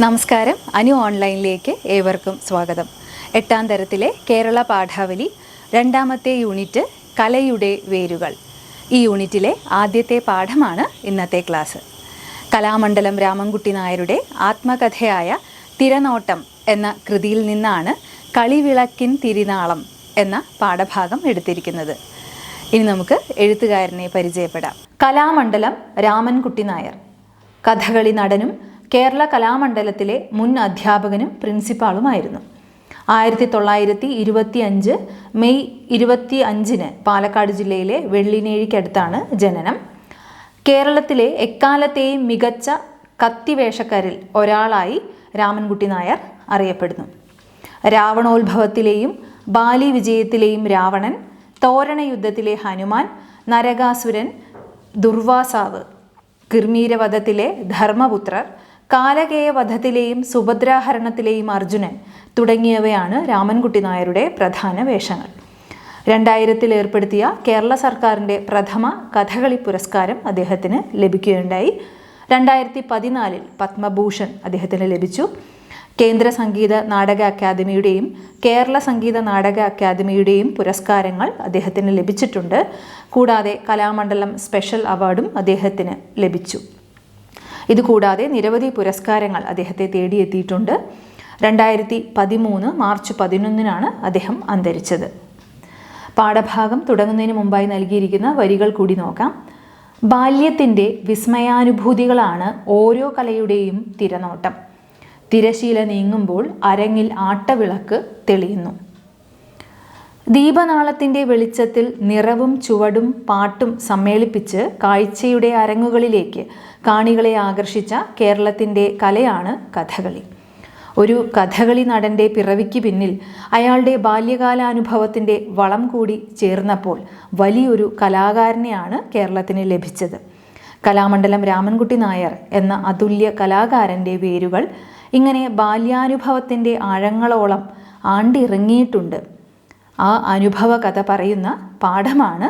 നമസ്കാരം. അനു ഓൺലൈനിലേക്ക് ഏവർക്കും സ്വാഗതം. എട്ടാം തരത്തിലെ കേരള പാഠാവലി രണ്ടാമത്തെ യൂണിറ്റ് കലയുടെ വേരുകൾ. ഈ യൂണിറ്റിലെ ആദ്യത്തെ പാഠമാണ് ഇന്നത്തെ ക്ലാസ്. കലാമണ്ഡലം രാമൻകുട്ടി നായരുടെ ആത്മകഥയായ തിരനോട്ടം എന്ന കൃതിയിൽ നിന്നാണ് കളിവിളക്കിൻ തിരിനാളം എന്ന പാഠഭാഗം എടുത്തിരിക്കുന്നത്. ഇനി നമുക്ക് എഴുത്തുകാരനെ പരിചയപ്പെടാം. കലാമണ്ഡലം രാമൻകുട്ടി നായർ. കഥകളി നടനും കേരള കലാമണ്ഡലത്തിലെ മുൻ അധ്യാപകനും പ്രിൻസിപ്പാളുമായിരുന്നു. ആയിരത്തി തൊള്ളായിരത്തി ഇരുപത്തി അഞ്ച് മെയ് ഇരുപത്തി അഞ്ചിന് പാലക്കാട് ജില്ലയിലെ വെള്ളിനേഴിക്കടുത്താണ് ജനനം. കേരളത്തിലെ എക്കാലത്തെയും മികച്ച കത്തിവേഷക്കാരിൽ ഒരാളായി രാമൻകുട്ടി നായർ അറിയപ്പെടുന്നു. രാവണോത്ഭവത്തിലെയും ബാലി വിജയത്തിലെയും രാവണൻ തോരണയുദ്ധത്തിലെ ഹനുമാൻ നരകാസുരൻ ദുർവാസാവ് കിർമീരവധത്തിലെ ധർമ്മപുത്രർ കാലകേയ വധത്തിലെയും സുഭദ്രാഹരണത്തിലെയും അർജുനൻ തുടങ്ങിയവയാണ് രാമൻകുട്ടി നായരുടെ പ്രധാന വേഷങ്ങൾ. രണ്ടായിരത്തിൽ ഏർപ്പെടുത്തിയ കേരള സർക്കാരിന്റെ പ്രഥമ കഥകളി പുരസ്കാരം അദ്ദേഹത്തിന് ലഭിക്കുകയുണ്ടായി. രണ്ടായിരത്തി പതിനാലിൽ പത്മഭൂഷൺ അദ്ദേഹത്തിന് ലഭിച്ചു. കേന്ദ്ര സംഗീത നാടക അക്കാദമിയുടെയും കേരള സംഗീത നാടക അക്കാദമിയുടെയും പുരസ്കാരങ്ങൾ അദ്ദേഹത്തിന് ലഭിച്ചിട്ടുണ്ട്. കൂടാതെ കലാമണ്ഡലം സ്പെഷ്യൽ അവാർഡും അദ്ദേഹത്തിന് ലഭിച്ചു. ഇതുകൂടാതെ നിരവധി പുരസ്കാരങ്ങൾ അദ്ദേഹത്തെ തേടിയെത്തിയിട്ടുണ്ട്. രണ്ടായിരത്തി പതിമൂന്ന് മാർച്ച് പതിനൊന്നിനാണ് അദ്ദേഹം അന്തരിച്ചത്. പാഠഭാഗം തുടങ്ങുന്നതിന് മുമ്പായി നൽകിയിരിക്കുന്ന വരികൾ കൂടി നോക്കാം. ബാല്യത്തിന്റെ വിസ്മയാനുഭൂതികളാണ് ഓരോ കലയുടെയും തിരനോട്ടം. തിരശീല നീങ്ങുമ്പോൾ അരങ്ങിൽ ആട്ടവിളക്ക് തെളിയുന്നു. ദീപനാളത്തിന്റെ വെളിച്ചത്തിൽ നിറവും ചുവടും പാട്ടും സമ്മേളിപ്പിച്ച് കാഴ്ചയുടെ അരങ്ങുകളിലേക്ക് കാണികളെ ആകർഷിച്ച കേരളത്തിന്റെ കലയാണ് കഥകളി. ഒരു കഥകളി നടന്റെ പിറവിക്ക് പിന്നിൽ അയാളുടെ ബാല്യകാലാനുഭവത്തിന്റെ വളം കൂടി ചേർന്നപ്പോൾ വലിയൊരു കലാകാരനെയാണ് കേരളത്തിന് ലഭിച്ചത്. കലാമണ്ഡലം രാമൻകുട്ടി നായർ എന്ന അതുല്യ കലാകാരന്റെ വേരുകൾ ഇങ്ങനെ ബാല്യാനുഭവത്തിന്റെ ആഴങ്ങളോളം ആണ്ടിറങ്ങിയിട്ടുണ്ട്. ആ അനുഭവ കഥ പറയുന്ന പാഠമാണ്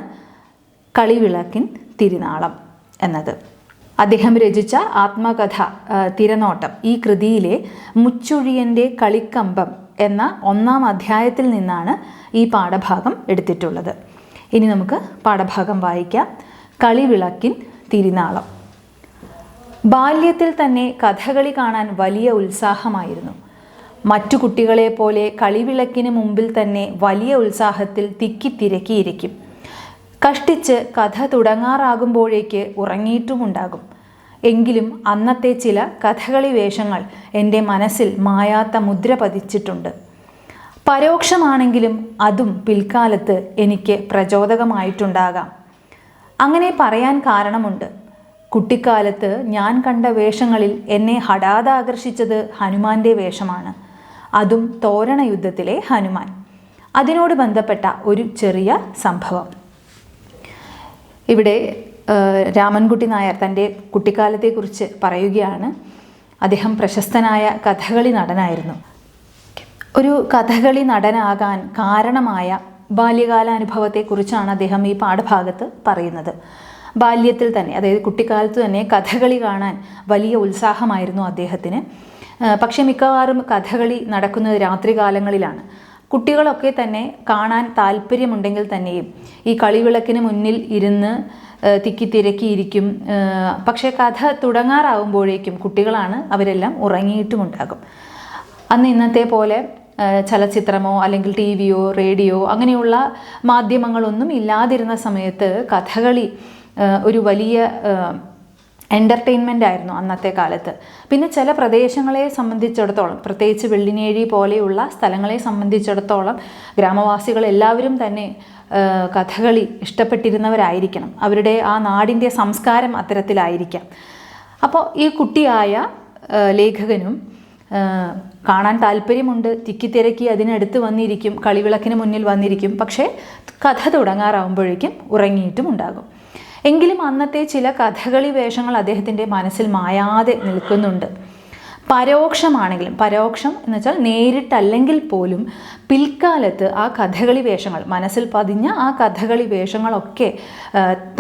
കളിവിളക്കിൻ തിരുനാളം എന്നത്. അദ്ദേഹം രചിച്ച ആത്മകഥ തിരനോട്ടം ഈ കൃതിയിലെ മുച്ചൊഴിയന്റെ കളിക്കമ്പം എന്ന ഒന്നാം അധ്യായത്തിൽ നിന്നാണ് ഈ പാഠഭാഗം എടുത്തിട്ടുള്ളത്. ഇനി നമുക്ക് പാഠഭാഗം വായിക്കാം. കളിവിളക്കിൻ തിരുനാളം. ബാല്യത്തിൽ തന്നെ കഥകളി കാണാൻ വലിയ ഉത്സാഹമായിരുന്നു. മറ്റു കുട്ടികളെ പോലെ കളിവിളക്കിന് മുമ്പിൽ തന്നെ വലിയ ഉത്സാഹത്തിൽ തിക്കിത്തിരക്കിയിരിക്കും കഷ്ടിച്ച് കഥ തുടങ്ങാറാകുമ്പോഴേക്ക് ഉറങ്ങിയിട്ടുമുണ്ടാകും എങ്കിലും അന്നത്തെ ചില കഥകളി വേഷങ്ങൾ എന്റെ മനസ്സിൽ മായാത്ത മുദ്ര പതിച്ചിട്ടുണ്ട്. പരോക്ഷമാണെങ്കിലും അതും പിൽക്കാലത്ത് എനിക്ക് പ്രചോദകമായിട്ടുണ്ടാകാം. അങ്ങനെ പറയാൻ കാരണമുണ്ട്. കുട്ടിക്കാലത്ത് ഞാൻ കണ്ട വേഷങ്ങളിൽ എന്നെ ഹഠാത് ആകർഷിച്ചത് ഹനുമാന്റെ വേഷമാണ്. അതും തോരണ യുദ്ധത്തിലെ ഹനുമാൻ. അതിനോട് ബന്ധപ്പെട്ട ഒരു ചെറിയ സംഭവം. ഇവിടെ രാമൻകുട്ടി നായർ തന്റെ കുട്ടിക്കാലത്തെക്കുറിച്ച് പറയുകയാണ്. അദ്ദേഹം പ്രശസ്തനായ കഥകളി നടനായിരുന്നു. ഒരു കഥകളി നടനാകാൻ കാരണമായ ബാല്യകാലാനുഭവത്തെക്കുറിച്ചാണ് അദ്ദേഹം ഈ പാഠഭാഗത്ത് പറയുന്നത്. ബാല്യത്തിൽ തന്നെ അതായത് കുട്ടിക്കാലത്ത് തന്നെ കഥകളി കാണാൻ വലിയ ഉത്സാഹമായിരുന്നു അദ്ദേഹത്തിന്. പക്ഷേ മിക്കവാറും കഥകളി നടക്കുന്നത് രാത്രികാലങ്ങളിലാണ്. കുട്ടികളൊക്കെ തന്നെ കാണാൻ താല്പര്യമുണ്ടെങ്കിൽ തന്നെയും ഈ കളിവിളക്കിന് മുന്നിൽ ഇരുന്ന് തിക്കി തിക്കിത്തിരക്കിയിരിക്കും പക്ഷെ കഥ തുടങ്ങാറാവുമ്പോഴേക്കും കുട്ടികളാണ് അവരെല്ലാം ഉറങ്ങിയിട്ടുമുണ്ടാകും. അന്ന് ഇന്നത്തെ പോലെ ചലച്ചിത്രമോ അല്ലെങ്കിൽ ടി വിയോ റേഡിയോ അങ്ങനെയുള്ള മാധ്യമങ്ങളൊന്നും ഇല്ലാതിരുന്ന സമയത്ത് കഥകളി ഒരു വലിയ എന്റർടൈൻമെന്റ് ആയിരുന്നു അന്നത്തെ കാലത്ത്. പിന്നെ ചില പ്രദേശങ്ങളെ സംബന്ധിച്ചിടത്തോളം പ്രത്യേകിച്ച് വെള്ളിനേഴി പോലെയുള്ള സ്ഥലങ്ങളെ സംബന്ധിച്ചിടത്തോളം ഗ്രാമവാസികൾ എല്ലാവരും തന്നെ കഥകളി ഇഷ്ടപ്പെട്ടിരുന്നവരായിരിക്കണം. അവരുടെ ആ നാടിന്റെ സംസ്കാരം അത്തരത്തിലായിരിക്കാം. അപ്പോൾ ഈ കുട്ടിയായ ലേഖകനും കാണാൻ താല്പര്യമുണ്ട് തിക്കിത്തിരക്കി അതിനടുത്ത് വന്നിരിക്കും കളിവിളക്കിന് മുന്നിൽ വന്നിരിക്കും. പക്ഷേ കഥ തുടങ്ങാറാവുമ്പോഴേക്കും ഉറങ്ങിയിട്ടും ഉണ്ടാകും എങ്കിലും അന്നത്തെ ചില കഥകളി വേഷങ്ങൾ അദ്ദേഹത്തിന്റെ മനസ്സിൽ മായാതെ നിൽക്കുന്നുണ്ട്. പരോക്ഷമാണെങ്കിലും പരോക്ഷം എന്ന് വെച്ചാൽ നേരിട്ടല്ലെങ്കിൽ പോലും പിൽക്കാലത്ത് ആ കഥകളി വേഷങ്ങൾ മനസ്സിൽ പതിഞ്ഞ ആ കഥകളി വേഷങ്ങളൊക്കെ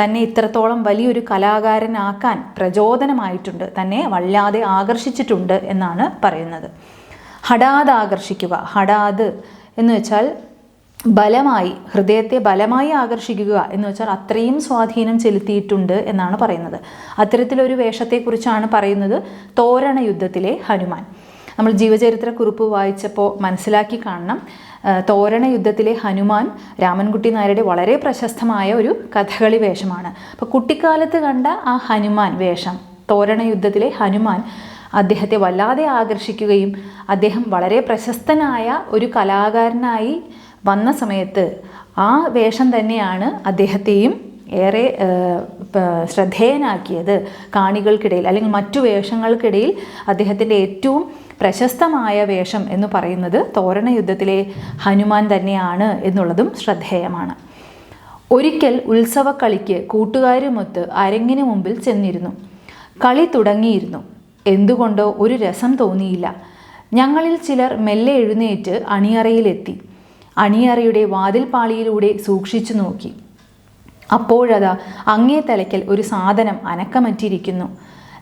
തന്നെ ഇത്രത്തോളം വലിയൊരു കലാകാരനാക്കാൻ പ്രചോദനമായിട്ടുണ്ട് തന്നെ വല്ലാതെ ആകർഷിച്ചിട്ടുണ്ട് എന്നാണ് പറയുന്നത്. ഹഠാത് ആകർഷിക്കുക ഹഠാത് എന്ന് വെച്ചാൽ ബലമായി ഹൃദയത്തെ ബലമായി ആകർഷിക്കുക എന്ന് വെച്ചാൽ അത്രയും സ്വാധീനം ചെലുത്തിയിട്ടുണ്ട് എന്നാണ് പറയുന്നത്. അത്തരത്തിലൊരു വേഷത്തെക്കുറിച്ചാണ് പറയുന്നത് തോരണ യുദ്ധത്തിലെ ഹനുമാൻ. നമ്മൾ ജീവചരിത്ര കുറിപ്പ് വായിച്ചപ്പോൾ മനസ്സിലാക്കി കാണണം. തോരണ യുദ്ധത്തിലെ ഹനുമാൻ രാമൻകുട്ടി നായരുടെ വളരെ പ്രശസ്തമായ ഒരു കഥകളി വേഷമാണ്. അപ്പോൾ കുട്ടിക്കാലത്ത് കണ്ട ആ ഹനുമാൻ വേഷം തോരണ യുദ്ധത്തിലെ ഹനുമാൻ അദ്ദേഹത്തെ വല്ലാതെ ആകർഷിക്കുകയും അദ്ദേഹം വളരെ പ്രശസ്തനായ ഒരു കലാകാരനായി വന്ന സമയത്ത് ആ വേഷം തന്നെയാണ് അദ്ദേഹത്തെയും ഏറെ ശ്രദ്ധേയനാക്കിയത്. കാണികൾക്കിടയിൽ അല്ലെങ്കിൽ മറ്റു വേഷങ്ങൾക്കിടയിൽ അദ്ദേഹത്തിന്റെ ഏറ്റവും പ്രശസ്തമായ വേഷം എന്ന് പറയുന്നത് തോരണ യുദ്ധത്തിലെ ഹനുമാൻ തന്നെയാണ് എന്നുള്ളതും ശ്രദ്ധേയമാണ്. ഒരിക്കൽ ഉത്സവക്കളിക്ക് കൂട്ടുകാരുമൊത്ത് അരങ്ങിന് മുമ്പിൽ ചെന്നിരുന്നു. കളി തുടങ്ങിയിരുന്നു. എന്തുകൊണ്ടോ ഒരു രസം തോന്നിയില്ല. ഞങ്ങളിൽ ചിലർ മെല്ലെ എഴുന്നേറ്റ് അണിയറയിലെത്തി. അണിയറയുടെ വാതിൽപ്പാളിയിലൂടെ സൂക്ഷിച്ചു നോക്കി. അപ്പോഴതാ അങ്ങേ തലയ്ക്കൽ ഒരു സാധനം അനക്കമറ്റിരിക്കുന്നു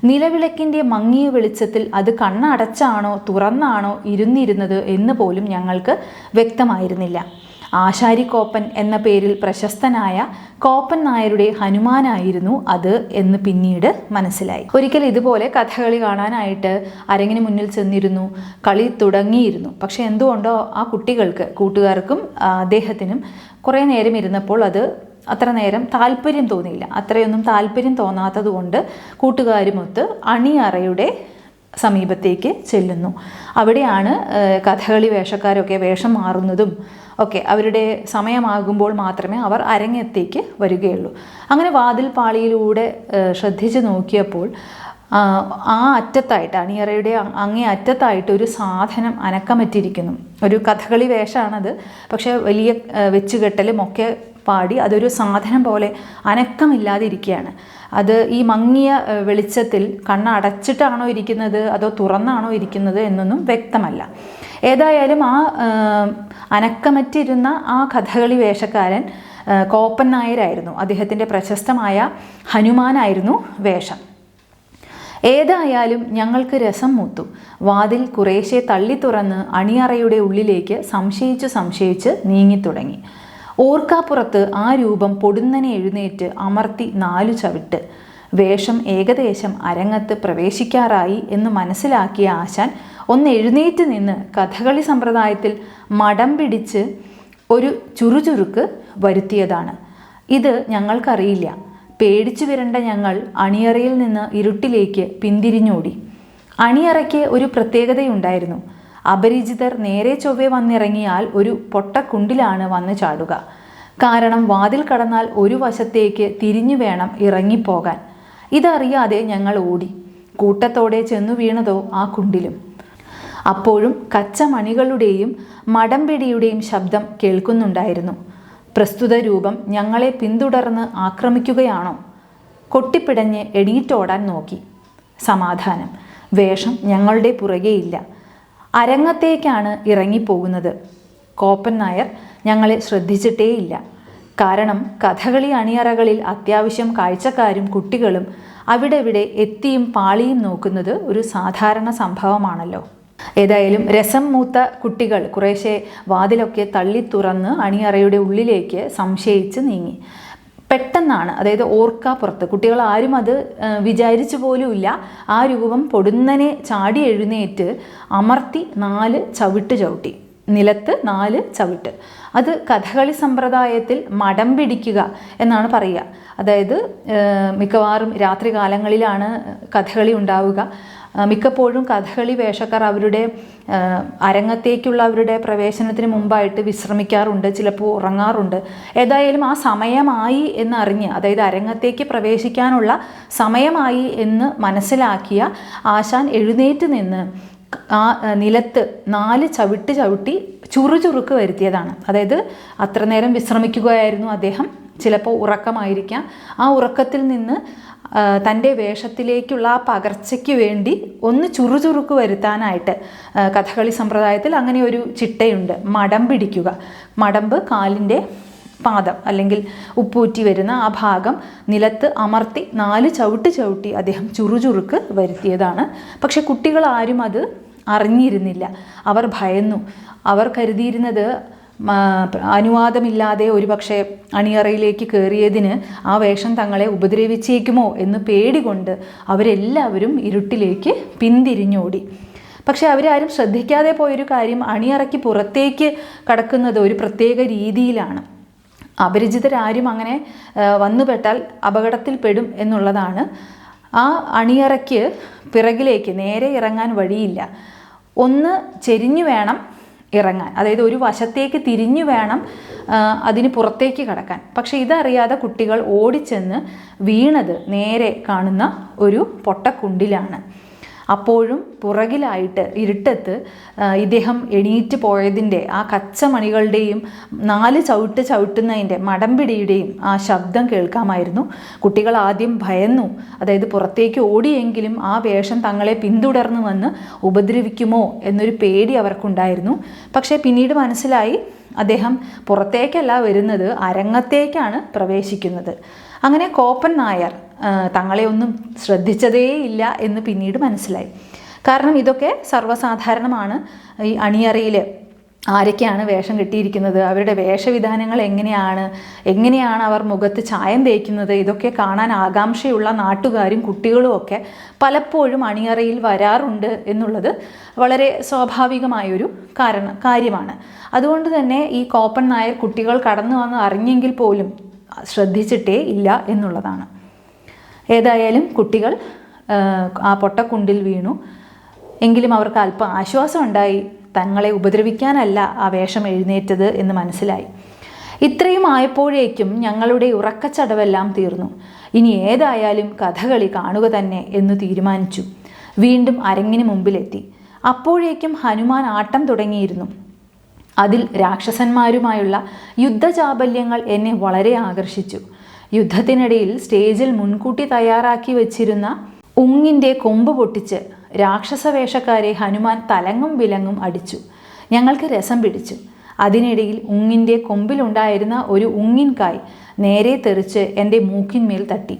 നിലവിളക്കിന്റെ മങ്ങിയ വെളിച്ചത്തിൽ അത് കണ്ണടച്ചാണോ തുറന്നാണോ ഇരുന്നിരുന്നത് എന്ന് പോലും ഞങ്ങൾക്ക് വ്യക്തമായിരുന്നില്ല. ആശാരി കോപ്പൻ എന്ന പേരിൽ പ്രശസ്തനായ കോപ്പൻ നായരുടെ ഹനുമാനായിരുന്നു അത് എന്ന് പിന്നീട് മനസ്സിലായി. ഒരിക്കൽ ഇതുപോലെ കഥകളി കാണാനായിട്ട് അരങ്ങിന് മുന്നിൽ ചെന്നിരുന്നു. കളി തുടങ്ങിയിരുന്നു. പക്ഷെ എന്തുകൊണ്ടോ ആ കുട്ടികൾക്ക് കൂട്ടുകാർക്കും അദ്ദേഹത്തിനും കുറേ നേരം ഇരുന്നപ്പോൾ അത് അത്ര നേരം താല്പര്യം തോന്നിയില്ല. അത്രയൊന്നും താല്പര്യം തോന്നാത്തത് കൊണ്ട് കൂട്ടുകാരുമൊത്ത് അണിയറയുടെ സമീപത്തേക്ക് ചെല്ലുന്നു. അവിടെയാണ് കഥകളി വേഷക്കാരൊക്കെ വേഷം മാറുന്നതും ഒക്കെ അവരുടെ സമയമാകുമ്പോൾ മാത്രമേ അവർ അരങ്ങത്തേക്ക് വരികയുള്ളൂ. അങ്ങനെ വാതിൽ പാളിയിലൂടെ ശ്രദ്ധിച്ച് നോക്കിയപ്പോൾ ആ അറ്റത്തായിട്ട് അണിയറയുടെ അങ്ങേ അറ്റത്തായിട്ട് ഒരു സാധനം അനക്കമറ്റിരിക്കുന്നു. ഒരു കഥകളി വേഷമാണത് പക്ഷേ വലിയ വെച്ചുകെട്ടലും ഒക്കെ പാടി അതൊരു സാധനം പോലെ അനക്കമില്ലാതെ ഇരിക്കുകയാണ് അത് ഈ മങ്ങിയ വെളിച്ചത്തിൽ കണ്ണടച്ചിട്ടാണോ ഇരിക്കുന്നത് അതോ തുറന്നാണോ ഇരിക്കുന്നത് എന്നൊന്നും വ്യക്തമല്ല. ഏതായാലും ആ അനക്കമറ്റിരുന്ന ആ കഥകളി വേഷക്കാരൻ കോപ്പൻ നായരായിരുന്നു. അദ്ദേഹത്തിന്റെ പ്രശസ്തമായ ഹനുമാനായിരുന്നു വേഷം. ഏതായാലും ഞങ്ങൾക്ക് രസം മൂത്തു. വാതിൽ കുറേശ്ശെ തള്ളി തുറന്ന് അണിയറയുടെ ഉള്ളിലേക്ക് സംശയിച്ച് സംശയിച്ച് നീങ്ങിത്തുടങ്ങി ഓർക്കാപ്പുറത്ത് ആ രൂപം പൊടുന്നനെ എഴുന്നേറ്റ് അമർത്തി നാലു ചവിട്ട്. വേഷം ഏകദേശം അരങ്ങത്ത് പ്രവേശിക്കാറായി എന്ന് മനസ്സിലാക്കിയ ആശാൻ ഒന്ന് എഴുന്നേറ്റ് നിന്ന് കഥകളി സമ്പ്രദായത്തിൽ മടം പിടിച്ച് ഒരു ചുറുചുറുക്ക് വരുത്തിയതാണ്. ഇത് ഞങ്ങൾക്കറിയില്ല. പേടിച്ചു വരേണ്ട ഞങ്ങൾ അണിയറയിൽ നിന്ന് ഇരുട്ടിലേക്ക് പിന്തിരിഞ്ഞോടി. അണിയറയ്ക്ക് ഒരു പ്രത്യേകതയുണ്ടായിരുന്നു. അപരിചിതർ നേരെ ചൊവ്വെ വന്നിറങ്ങിയാൽ ഒരു പൊട്ടക്കുണ്ടിലാണ് വന്ന് ചാടുക. കാരണം വാതിൽ കടന്നാൽ ഒരു വശത്തേക്ക് തിരിഞ്ഞു വേണം ഇറങ്ങിപ്പോകാൻ. ഇതറിയാതെ ഞങ്ങൾ ഓടി. കൂട്ടത്തോടെ ചെന്നു വീണതോ ആ കുണ്ടിലും. അപ്പോഴും കച്ചമണികളുടെയും മടമ്പിടിയുടെയും ശബ്ദം കേൾക്കുന്നുണ്ടായിരുന്നു. പ്രസ്തുത രൂപം ഞങ്ങളെ പിന്തുടർന്ന് ആക്രമിക്കുകയാണോ? കൊട്ടിപ്പിടഞ്ഞ് എണീറ്റോടാൻ നോക്കി. സമാധാനം. വേഷം ഞങ്ങളുടെ പുറകെയില്ല. അരങ്ങത്തേക്കാണ് ഇറങ്ങിപ്പോകുന്നത്. കോപ്പൻ നായർ ഞങ്ങളെ ശ്രദ്ധിച്ചിട്ടേയില്ല. കാരണം കഥകളി അണിയറകളിൽ അത്യാവശ്യം കാഴ്ചക്കാരും കുട്ടികളും അവിടെ ഇവിടെ എത്തിയും പാളിയും നോക്കുന്നത് ഒരു സാധാരണ സംഭവമാണല്ലോ. ഏതായാലും രസം മൂത്ത കുട്ടികൾ കുറേശ്ശെ വാതിലൊക്കെ തള്ളി തുറന്ന് അണിയറയുടെ ഉള്ളിലേക്ക് സംശയിച്ച് നീങ്ങി. പെട്ടെന്നാണ് അതായത് ഓർക്കാപ്പുറത്ത് കുട്ടികൾ ആരും അത് വിചാരിച്ചു പോലുമില്ല ആ രൂപം പൊടുന്നനെ ചാടി എഴുന്നേറ്റ് അമർത്തി നാല് ചവിട്ട് ചവിട്ടി. നിലത്ത് നാല് ചവിട്ട്. അത് കഥകളി സമ്പ്രദായത്തിൽ മടം പിടിക്കുക എന്നാണ് പറയുക. അതായത് മിക്കവാറും രാത്രി കാലങ്ങളിലാണ് കഥകളി ഉണ്ടാവുക. മിക്കപ്പോഴും കഥകളി വേഷക്കാർ അവരുടെ അരങ്ങത്തേക്കുള്ള അവരുടെ പ്രവേശനത്തിന് മുമ്പായിട്ട് വിശ്രമിക്കാറുണ്ട് ചിലപ്പോൾ ഉറങ്ങാറുണ്ട്. ഏതായാലും ആ സമയമായി എന്നറിഞ്ഞ് അതായത് അരങ്ങത്തേക്ക് പ്രവേശിക്കാനുള്ള സമയമായി എന്ന് മനസ്സിലാക്കിയ ആശാൻ എഴുന്നേറ്റ് നിന്ന് ആ നിലത്ത് നാല് ചവിട്ട് ചവിട്ടി ചുറുചുറുക്ക് വരുത്തിയതാണ്. അതായത് അത്ര നേരം വിശ്രമിക്കുകയായിരുന്നു അദ്ദേഹം. ചിലപ്പോൾ ഉറക്കമായിരിക്കാം. ആ ഉറക്കത്തിൽ നിന്ന് തന്റെ വേഷത്തിലേക്കുള്ള ആ പകർച്ചയ്ക്ക് വേണ്ടി ഒന്ന് ചുറുചുറുക്ക് വരുത്താനായിട്ട് കഥകളി സമ്പ്രദായത്തിൽ അങ്ങനെ ഒരു ചിട്ടയുണ്ട്. മടം പിടിക്കുക. മടമ്പ് കാലിന്റെ പാദം അല്ലെങ്കിൽ ഉപ്പൂറ്റി വരുന്ന ആ ഭാഗം നിലത്ത് അമർത്തി നാല് ചവിട്ട് ചവിട്ടി അദ്ദേഹം ചുറുചുറുക്ക് വരുത്തിയതാണ്. പക്ഷെ കുട്ടികൾ ആരും അത് അറിഞ്ഞിരുന്നില്ല. അവർ ഭയന്നു. അവർ കരുതിയിരുന്നത് അനുവാദമില്ലാതെ ഒരുപക്ഷെ അണിയറയിലേക്ക് കയറിയതിന് ആ വേഷം തങ്ങളെ ഉപദ്രവിച്ചേക്കുമോ എന്ന് പേടികൊണ്ട് അവരെല്ലാവരും ഇരുട്ടിലേക്ക് പിന്തിരിഞ്ഞോടി. പക്ഷെ അവരാരും ശ്രദ്ധിക്കാതെ പോയൊരു കാര്യം അണിയറയ്ക്ക് പുറത്തേക്ക് കടക്കുന്നത് ഒരു പ്രത്യേക രീതിയിലാണ്. അപരിചിതരാരും അങ്ങനെ വന്നുപെട്ടാൽ അപകടത്തിൽപ്പെടും എന്നുള്ളതാണ്. ആ അണിയറയ്ക്ക് പിറകിലേക്ക് നേരെ ഇറങ്ങാൻ വഴിയില്ല. ഒന്ന് ചെരിഞ്ഞു വേണം ഇറങ്ങാൻ. അതായത് ഒരു വശത്തേക്ക് തിരിഞ്ഞു വേണം അതിന് പുറത്തേക്ക് കടക്കാൻ. പക്ഷെ ഇതറിയാതെ കുട്ടികൾ ഓടിച്ചെന്ന് വീണത് നേരെ കാണുന്ന ഒരു പൊട്ടക്കുണ്ടിലാണ്. അപ്പോഴും പുറകിലായിട്ട് ഇരുട്ടത്ത് ഇദ്ദേഹം എണീറ്റ് പോയതിന്റെ ആ കച്ചമണികളുടെയും നാല് ചവിട്ട് ചവിട്ടുന്നതിന്റെ മടമ്പിടിയുടെയും ആ ശബ്ദം കേൾക്കാമായിരുന്നു. കുട്ടികൾ ആദ്യം ഭയന്നു. അതായത് പുറത്തേക്ക് ഓടിയെങ്കിലും ആ വേഷം തങ്ങളെ പിന്തുടർന്നു വന്ന് ഉപദ്രവിക്കുമോ എന്നൊരു പേടി അവർക്കുണ്ടായിരുന്നു. പക്ഷേ പിന്നീട് മനസ്സിലായി അദ്ദേഹം പുറത്തേക്കല്ല വരുന്നത് അരങ്ങത്തേക്കാണ് പ്രവേശിക്കുന്നത്. അങ്ങനെ കോപ്പൻ നായർ തങ്ങളെ ഒന്നും ശ്രദ്ധിച്ചതേ ഇല്ല എന്ന് പിന്നീട് മനസ്സിലായി. കാരണം ഇതൊക്കെ സർവസാധാരണമാണ്. ഈ അണിയറയിൽ ആരൊക്കെയാണ് വേഷം കെട്ടിയിരിക്കുന്നത്? അവരുടെ വേഷവിധാനങ്ങൾ എങ്ങനെയാണ്? എങ്ങനെയാണ് അവർ മുഖത്ത് ചായം തേക്കുന്നത്? ഇതൊക്കെ കാണാൻ ആകാംക്ഷയുള്ള നാട്ടുകാരും കുട്ടികളും ഒക്കെ പലപ്പോഴും അണിയറയിൽ വരാറുണ്ട് എന്നുള്ളത് വളരെ സ്വാഭാവികമായൊരു കാരണം കാര്യമാണ്. അതുകൊണ്ട് തന്നെ ഈ കോപ്പൻ നായർ കുട്ടികൾ കടന്നു വന്ന് അറിഞ്ഞെങ്കിൽ പോലും ശ്രദ്ധിച്ചിട്ടേ ഇല്ല എന്നുള്ളതാണ്. ഏതായാലും കുട്ടികൾ ആ, പൊട്ടക്കുണ്ടിൽ വീണു. എങ്കിലും അവർക്ക് അല്പം ആശ്വാസം ഉണ്ടായി. തങ്ങളെ ഉപദ്രവിക്കാനല്ല ആ വേഷം എഴുന്നേറ്റത് എന്ന് മനസ്സിലായി. ഇത്രയും ആയപ്പോഴേക്കും ഞങ്ങളുടെ ഉറക്കച്ചടവെല്ലാം തീർന്നു. ഇനി ഏതായാലും കഥകളി കാണുക തന്നെ എന്ന് തീരുമാനിച്ചു. വീണ്ടും അരങ്ങിന് മുമ്പിലെത്തി. അപ്പോഴേക്കും ഹനുമാൻ ആട്ടം തുടങ്ങിയിരുന്നു. അതിൽ രാക്ഷസന്മാരുമായുള്ള യുദ്ധചാബല്യങ്ങൾ എന്നെ വളരെ ആകർഷിച്ചു. യുദ്ധത്തിനിടയിൽ സ്റ്റേജിൽ മുൻകൂട്ടി തയ്യാറാക്കി വച്ചിരുന്ന ഉങ്ങിന്റെ കൊമ്പ് പൊട്ടിച്ച് രാക്ഷസ വേഷക്കാരെ ഹനുമാൻ തലങ്ങും വിലങ്ങും അടിച്ചു. ഞങ്ങൾക്ക് രസം പിടിച്ചു. അതിനിടയിൽ ഉങ്ങിന്റെ കൊമ്പിലുണ്ടായിരുന്ന ഒരു ഉങ്ങിൻകായ് നേരെ തെറിച്ച് എന്റെ മൂക്കിന്മേൽ തട്ടി.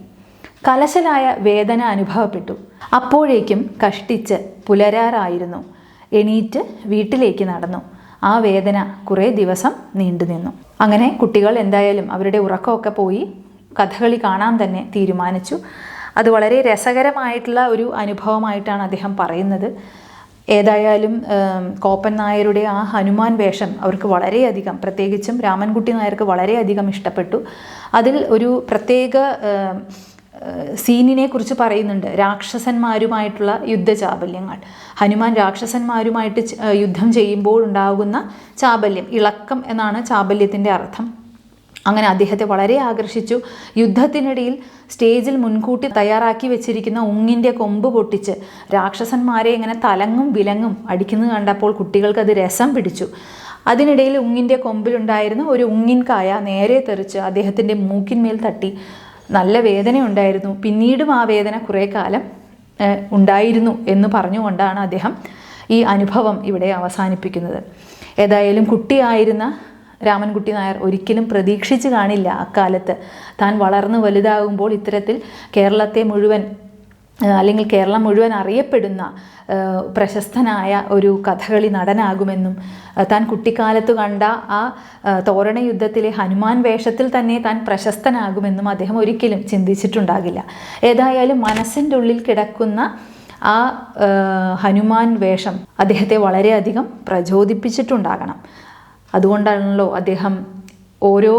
കലശലായ വേദന അനുഭവപ്പെട്ടു. അപ്പോഴേക്കും കഷ്ടിച്ച് പുലരാറായിരുന്നു. എണീറ്റ് വീട്ടിലേക്ക് നടന്നു. ആ വേദന കുറേ ദിവസം നീണ്ടുനിന്നു. അങ്ങനെ കുട്ടികൾ എന്തായാലും അവരുടെ ഉറക്കമൊക്കെ പോയി കഥകളി കാണാൻ തന്നെ തീരുമാനിച്ചു. അത് വളരെ രസകരമായിട്ടുള്ള ഒരു അനുഭവമായിട്ടാണ് അദ്ദേഹം പറയുന്നത്. ഏതായാലും കോപ്പൻ നായരുടെ ആ ഹനുമാൻ വേഷം അവർക്ക് വളരെയധികം പ്രത്യേകിച്ചും രാമൻകുട്ടി നായർക്ക് വളരെയധികം ഇഷ്ടപ്പെട്ടു. അതിൽ ഒരു പ്രത്യേക സീനിനെ കുറിച്ച് പറയുന്നുണ്ട്. രാക്ഷസന്മാരുമായിട്ടുള്ള യുദ്ധചാബല്യങ്ങൾ. ഹനുമാൻ രാക്ഷസന്മാരുമായിട്ട് യുദ്ധം ചെയ്യുമ്പോൾ ഉണ്ടാകുന്ന ചാബല്യം ഇളക്കം എന്നാണ് ചാബല്യത്തിന്റെ അർത്ഥം. അങ്ങനെ അദ്ദേഹത്തെ വളരെ ആകർഷിച്ചു. യുദ്ധത്തിനിടയിൽ സ്റ്റേജിൽ മുൻകൂട്ടി തയ്യാറാക്കി വെച്ചിരിക്കുന്ന ഉങ്ങിന്റെ കൊമ്പ് പൊട്ടിച്ച് രാക്ഷസന്മാരെ ഇങ്ങനെ തലങ്ങും വിലങ്ങും അടിക്കുന്നത് കണ്ടപ്പോൾ കുട്ടികൾക്ക് അത് രസം പിടിച്ചു. അതിനിടയിൽ ഉങ്ങിന്റെ കൊമ്പിലുണ്ടായിരുന്ന ഒരു ഉങ്ങിൻ കായ നേരെ തെറിച്ച് അദ്ദേഹത്തിന്റെ മൂക്കിന്മേൽ തട്ടി. നല്ല വേദനയുണ്ടായിരുന്നു. പിന്നീടും ആ വേദന കുറേ കാലം ഉണ്ടായിരുന്നു എന്ന് പറഞ്ഞുകൊണ്ടാണ് അദ്ദേഹം ഈ അനുഭവം ഇവിടെ അവസാനിപ്പിക്കുന്നത്. ഏതായാലും കുട്ടിയായിരുന്ന രാമൻകുട്ടി നായർ ഒരിക്കലും പ്രതീക്ഷിച്ച് കാണില്ല അക്കാലത്ത്. താൻ വളർന്നു വലുതാകുമ്പോൾ ഇത്തരത്തിൽ കേരളത്തെ മുഴുവൻ അല്ലെങ്കിൽ കേരളം മുഴുവൻ അറിയപ്പെടുന്ന പ്രശസ്തനായ ഒരു കഥകളി നടനാകുമെന്നും താൻ കുട്ടിക്കാലത്ത് കണ്ട ആ തോരണ യുദ്ധത്തിലെ ഹനുമാൻ വേഷത്തിൽ തന്നെ താൻ പ്രശസ്തനാകുമെന്നും അദ്ദേഹം ഒരിക്കലും ചിന്തിച്ചിട്ടുണ്ടാകില്ല. ഏതായാലും മനസ്സിന്റെ ഉള്ളിൽ കിടക്കുന്ന ആ ഹനുമാൻ വേഷം അദ്ദേഹത്തെ വളരെയധികം പ്രചോദിപ്പിച്ചിട്ടുണ്ടാകണം. അതുകൊണ്ടാണല്ലോ അദ്ദേഹം ഓരോ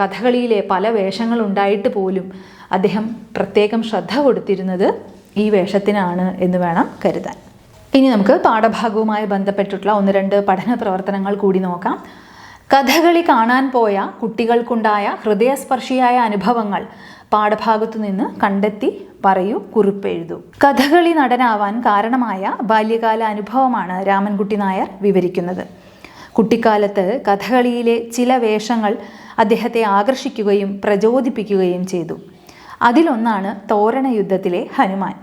കഥകളിയിലെ പല വേഷങ്ങൾ ഉണ്ടായിട്ട് പോലും അദ്ദേഹം പ്രത്യേകം ശ്രദ്ധ കൊടുത്തിരുന്നത് ഈ വേഷത്തിനാണ് എന്ന് വേണം കരുതാൻ. ഇനി നമുക്ക് പാഠഭാഗവുമായി ബന്ധപ്പെട്ടിട്ടുള്ള ഒന്ന് രണ്ട് പഠന പ്രവർത്തനങ്ങൾ കൂടി നോക്കാം. കഥകളി കാണാൻ പോയ കുട്ടികൾക്കുണ്ടായ ഹൃദയസ്പർശിയായ അനുഭവങ്ങൾ പാഠഭാഗത്തു നിന്ന് കണ്ടെത്തി പറയൂ കുറിപ്പെഴുതൂ. കഥകളി നടനാവാൻ കാരണമായ ബാല്യകാല അനുഭവമാണ് രാമൻകുട്ടി നായർ വിവരിക്കുന്നത്. കുട്ടിക്കാലത്ത് കഥകളിയിലെ ചില വേഷങ്ങൾ അദ്ദേഹത്തെ ആകർഷിക്കുകയും പ്രചോദിപ്പിക്കുകയും ചെയ്തു. അതിലൊന്നാണ് തോരണ യുദ്ധത്തിലെ ഹനുമാൻ.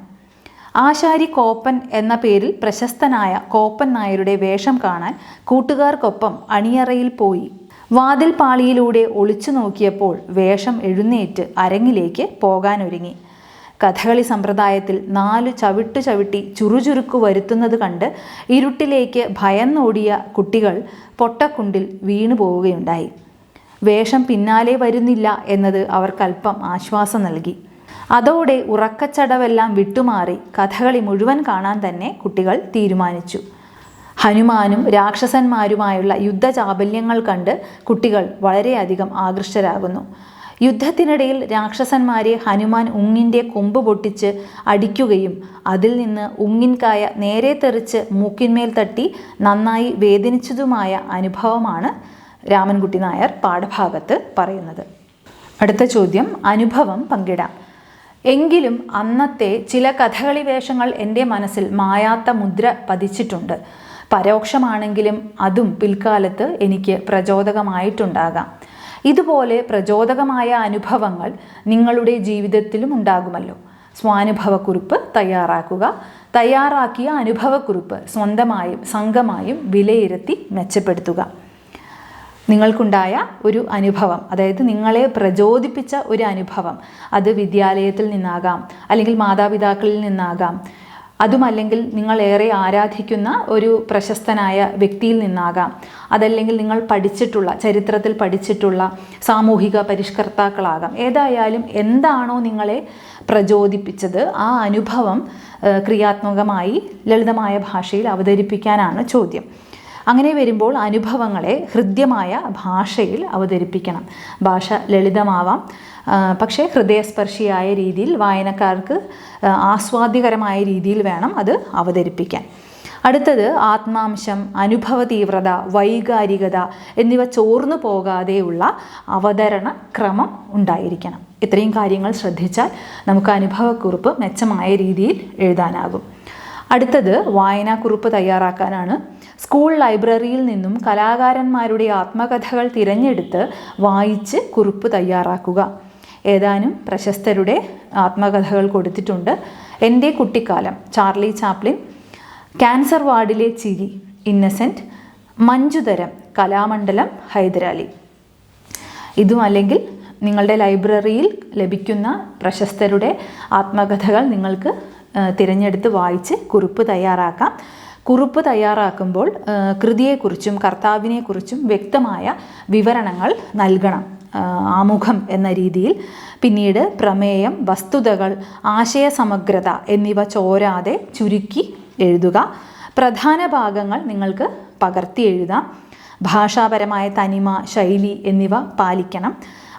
ആശാരി കോപ്പൻ എന്ന പേരിൽ പ്രശസ്തനായ കോപ്പൻ നായരുടെ വേഷം കാണാൻ കൂട്ടുകാർക്കൊപ്പം അണിയറയിൽ പോയി. വാതിൽ പാളിയിലൂടെ ഒളിച്ചു നോക്കിയപ്പോൾ വേഷം എഴുന്നേറ്റ് അരങ്ങിലേക്ക് പോകാനൊരുങ്ങി. കഥകളി സമ്പ്രദായത്തിൽ നാല് ചവിട്ടു ചവിട്ടി ചുറുചുരുക്ക് വരുത്തുന്നത് കണ്ട് ഇരുട്ടിലേക്ക് ഭയന്നോടിയ കുട്ടികൾ പൊട്ടക്കുണ്ടിൽ വീണു പോവുകയുണ്ടായി. വേഷം പിന്നാലെ വരുന്നില്ല എന്നത് അവർക്കല്പം ആശ്വാസം നൽകി. അതോടെ ഉറക്കച്ചടവെല്ലാം വിട്ടുമാറി കഥകളി മുഴുവൻ കാണാൻ തന്നെ കുട്ടികൾ തീരുമാനിച്ചു. ഹനുമാനും രാക്ഷസന്മാരുമായുള്ള യുദ്ധചാബല്യങ്ങൾ കണ്ട് കുട്ടികൾ വളരെയധികം ആകൃഷ്ടരാകുന്നു. യുദ്ധത്തിനിടയിൽ രാക്ഷസന്മാരെ ഹനുമാൻ ഉങ്ങിന്റെ കൊമ്പ് പൊട്ടിച്ച് അടിക്കുകയും അതിൽ നിന്ന് ഉങ്ങിൻകായ നേരെ തെറിച്ച് മൂക്കിന്മേൽ തട്ടി നന്നായി വേദനിച്ചതുമായ അനുഭവമാണ് രാമൻകുട്ടി നായർ പാഠഭാഗത്ത് പറയുന്നത്. അടുത്ത ചോദ്യം അനുഭവം പങ്കിടാം. എങ്കിലും അന്നത്തെ ചില കഥകളി വേഷങ്ങൾ എന്റെ മനസ്സിൽ മായാത്ത മുദ്ര പതിച്ചിട്ടുണ്ട്. പരോക്ഷമാണെങ്കിലും അതും പിൽക്കാലത്ത് എനിക്ക് പ്രചോദകമായിട്ടുണ്ടാകാം. ഇതുപോലെ പ്രചോദകമായ അനുഭവങ്ങൾ നിങ്ങളുടെ ജീവിതത്തിലും ഉണ്ടാകുമല്ലോ. സ്വാനുഭവക്കുറിപ്പ് തയ്യാറാക്കുക. തയ്യാറാക്കിയ അനുഭവക്കുറിപ്പ് സ്വന്തമായും സംഘമായും വിലയിരുത്തി മെച്ചപ്പെടുത്തുക. നിങ്ങൾക്കുണ്ടായ ഒരു അനുഭവം അതായത് നിങ്ങളെ പ്രചോദിപ്പിച്ച ഒരു അനുഭവം അത് വിദ്യാലയത്തിൽ നിന്നാകാം അല്ലെങ്കിൽ മാതാപിതാക്കളിൽ നിന്നാകാം അതുമല്ലെങ്കിൽ നിങ്ങൾ ഏറെ ആരാധിക്കുന്ന ഒരു പ്രശസ്തനായ വ്യക്തിയിൽ നിന്നാകാം. അതല്ലെങ്കിൽ നിങ്ങൾ പഠിച്ചിട്ടുള്ള ചരിത്രത്തിൽ പഠിച്ചിട്ടുള്ള സാമൂഹിക പരിഷ്കർത്താക്കളാകാം. ഏതായാലും എന്താണോ നിങ്ങളെ പ്രചോദിപ്പിച്ചത് ആ അനുഭവം ക്രിയാത്മകമായി ലളിതമായ ഭാഷയിൽ അവതരിപ്പിക്കാനാണ് ചോദ്യം. അങ്ങനെ വരുമ്പോൾ അനുഭവങ്ങളെ ഹൃദ്യമായ ഭാഷയിൽ അവതരിപ്പിക്കണം. ഭാഷ ലളിതമാവാം. പക്ഷേ ഹൃദയസ്പർശിയായ രീതിയിൽ വായനക്കാർക്ക് ആസ്വാദ്യകരമായ രീതിയിൽ വേണം അത് അവതരിപ്പിക്കാൻ. അടുത്തത് ആത്മാംശം അനുഭവ തീവ്രത വൈകാരികത എന്നിവ ചോർന്നു പോകാതെയുള്ള അവതരണ ക്രമം ഉണ്ടായിരിക്കണം. ഇത്രയും കാര്യങ്ങൾ ശ്രദ്ധിച്ചാൽ നമുക്ക് അനുഭവക്കുറിപ്പ് മെച്ചമായ രീതിയിൽ എഴുതാനാകും. അടുത്തത് വായനാക്കുറിപ്പ് തയ്യാറാക്കാനാണ് സ്കൂൾ ലൈബ്രറിയിൽ നിന്നും കലാകാരന്മാരുടെ ആത്മകഥകൾ തിരഞ്ഞെടുത്ത് വായിച്ച് കുറിപ്പ് തയ്യാറാക്കുക. ഏതാനും പ്രശസ്തരുടെ ആത്മകഥകൾ കൊടുത്തിട്ടുണ്ട്. എന്റെ കുട്ടിക്കാലം. ചാർലി ചാപ്ലിൻ ക്യാൻസർ വാർഡിലെ ചിരി ഇന്നസെന്റ് മഞ്ജുതരം കലാമണ്ഡലം ഹൈദരാലി. ഇതും അല്ലെങ്കിൽ നിങ്ങളുടെ ലൈബ്രറിയിൽ ലഭിക്കുന്ന പ്രശസ്തരുടെ ആത്മകഥകൾ നിങ്ങൾക്ക് തിരഞ്ഞെടുത്ത് വായിച്ച് കുറിപ്പ് തയ്യാറാക്കാം. കുറിപ്പ് തയ്യാറാക്കുമ്പോൾ കൃതിയെക്കുറിച്ചും കർത്താവിനെക്കുറിച്ചും വ്യക്തമായ വിവരണങ്ങൾ നൽകണം ആമുഖം എന്ന രീതിയിൽ. പിന്നീട് പ്രമേയം വസ്തുതകൾ ആശയ സമഗ്രത എന്നിവ ചോരാതെ ചുരുക്കി എഴുതുക. പ്രധാന ഭാഗങ്ങൾ നിങ്ങൾക്ക് പകർത്തി എഴുതാം. ഭാഷാപരമായ തനിമ ശൈലി എന്നിവ പാലിക്കണം.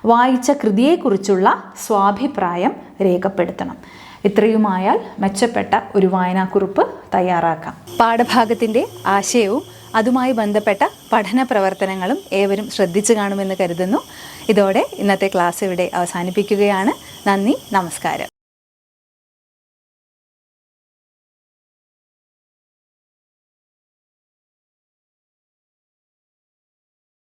വായിച്ച കൃതിയെക്കുറിച്ചുള്ള സ്വാഭിപ്രായം രേഖപ്പെടുത്തണം. ഇത്രയുമായാൽ മെച്ചപ്പെട്ട ഒരു വായനാക്കുറിപ്പ് തയ്യാറാക്കാം. പാഠഭാഗത്തിന്റെ ആശയവും അതുമായി ബന്ധപ്പെട്ട പഠന പ്രവർത്തനങ്ങളും ഏവരും ശ്രദ്ധിച്ചു കാണുമെന്ന് കരുതുന്നു. ഇതോടെ ഇന്നത്തെ ക്ലാസ് ഇവിടെ അവസാനിപ്പിക്കുകയാണ്. നന്ദി നമസ്കാരം.